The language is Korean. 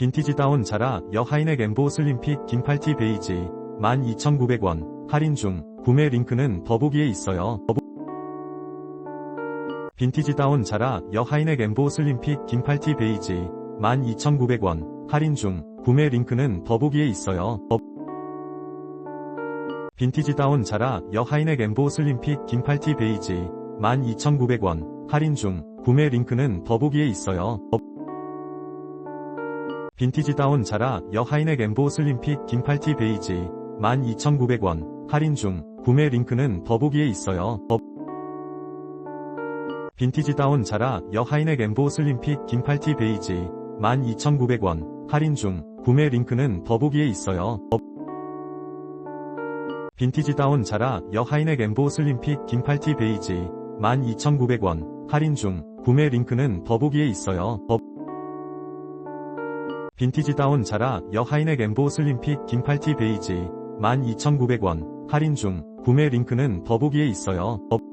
빈티지다운 자라 여하인의 엠보 슬림핏 긴팔티 베이지 12,900원 할인 중 구매 링크는 더보기에 있어요. 빈티지다운 자라 여하인의 엠보 슬림핏 긴팔티 베이지 12,900원 할인 중 구매 링크는 더보기에 있어요. 더... 빈티지다운 자라 여하인의 엠보 슬림핏 긴팔티 베이지 12,900원 할인 중 구매 링크는 더보기에 있어요. 더... 빈티지다운 자라 여하인의 엠보 슬림핏 긴팔티 베이지 12,900원 할인 중 구매 링크는 더보기에 있어요. 더... 빈티지다운 자라 여하인의 엠보 슬림핏 긴팔티 베이지 12,900원 할인 중 구매 링크는 더보기에 있어요. 더... 빈티지다운 자라 여하인의 엠보 슬림핏 긴팔티 베이지 12,900원 할인 중 구매 링크는 더보기에 있어요. 더... 빈티지다운 자라 여하인의 엠보 슬림핏 긴팔티 베이지 12,900원 할인 중 구매 링크는 더보기에 있어요. 더...